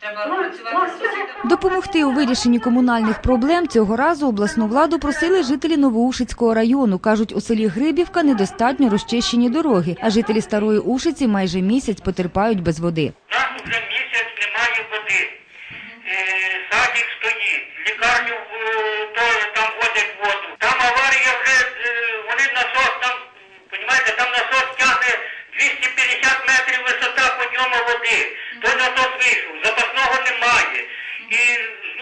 Треба працювати сусідами. Допомогти у вирішенні комунальних проблем цього разу обласну владу просили жителі Новоушицького району. Кажуть, у селі Грибівка недостатньо розчищені дороги, а жителі Старої Ушиці майже місяць потерпають без води. У нас вже місяць немає води. Е, Садик стоїть, лікарню е, то, там водять воду. Там аварія вже, е, вони насос там, понімаєте, там насос тягне 250 метрів висота по ньому води. Той насос вийшов,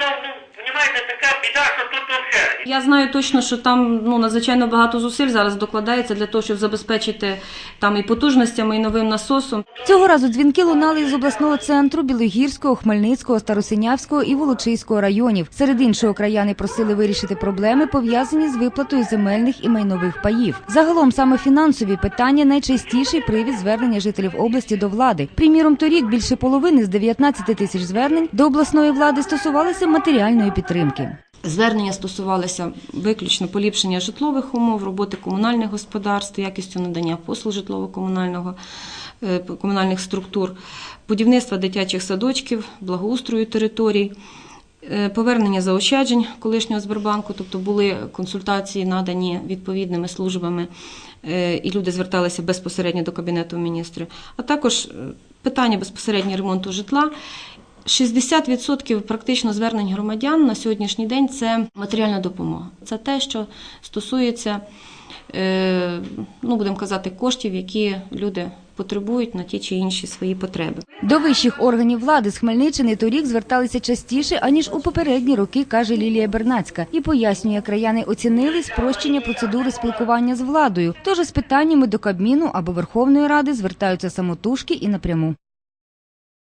знову, ну, понімаєте, така біда, що тут взагалі. Я знаю точно, що там ну надзвичайно багато зусиль зараз докладається для того, щоб забезпечити там і потужностями, і новим насосом. Цього разу дзвінки лунали із обласного центру Білогірського, Хмельницького, Старосинявського і Волочиського районів. Серед іншого краяни просили вирішити проблеми, пов'язані з виплатою земельних і майнових паїв. Загалом саме фінансові питання найчастіший привід звернення жителів області до влади. Приміром, торік більше половини з 19 тисяч звернень до обласної влади стосувалися матеріальної підтримки. Звернення стосувалися виключно поліпшення житлових умов, роботи комунальних господарств, якістю надання послуг житлово-комунального е, комунальних структур, будівництва дитячих садочків, благоустрою територій. е, Повернення заощаджень колишнього Сбербанку, тобто були консультації надані відповідними службами, е, і люди зверталися безпосередньо до Кабінету міністрів, а також питання безпосередньо ремонту житла. 60% практично звернень громадян на сьогоднішній день це матеріальна допомога. Це те, що стосується, е, ну будемо казати, коштів, які люди потребують на ті чи інші свої потреби. До вищих органів влади з Хмельниччини торік зверталися частіше, аніж у попередні роки, каже Лілія Бернацька, і пояснює, краяни оцінили спрощення процедури спілкування з владою. Тож з питаннями до Кабміну або Верховної Ради звертаються самотужки і напряму.